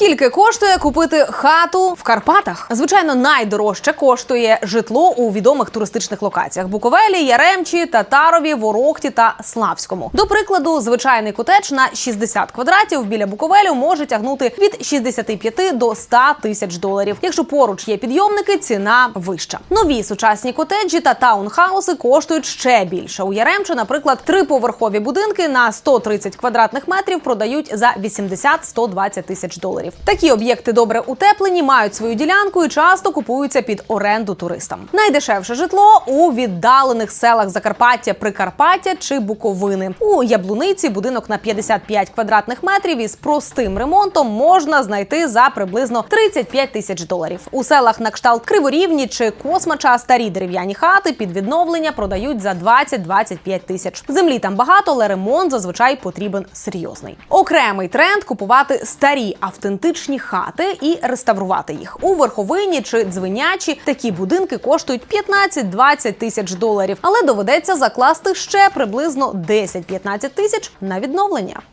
Скільки коштує купити хату в Карпатах? Звичайно, найдорожче коштує житло у відомих туристичних локаціях: Буковелі, Яремчі, Татарові, Ворохті та Славському. До прикладу, звичайний котедж на 60 квадратів біля Буковелю може тягнути від 65 до 100 тисяч доларів. Якщо поруч є підйомники, ціна вища. Нові сучасні котеджі та таунхауси коштують ще більше. У Яремчі, наприклад, триповерхові будинки на 130 квадратних метрів продають за 80-120 тисяч доларів. Такі об'єкти добре утеплені, мають свою ділянку і часто купуються під оренду туристам. Найдешевше житло у віддалених селах Закарпаття, Прикарпаття чи Буковини. У Яблуниці будинок на 55 квадратних метрів із простим ремонтом можна знайти за приблизно 35 тисяч доларів. У селах на кшталт Криворівні чи Космача старі дерев'яні хати під відновлення продають за 20-25 тисяч. Землі там багато, але ремонт зазвичай потрібен серйозний. Окремий тренд купувати старі автентичні хати і реставрувати їх у верховині чи дзвенячі. Такі будинки коштують 15-20 тисяч доларів, але доведеться закласти ще приблизно 10-15 тисяч на відновлення.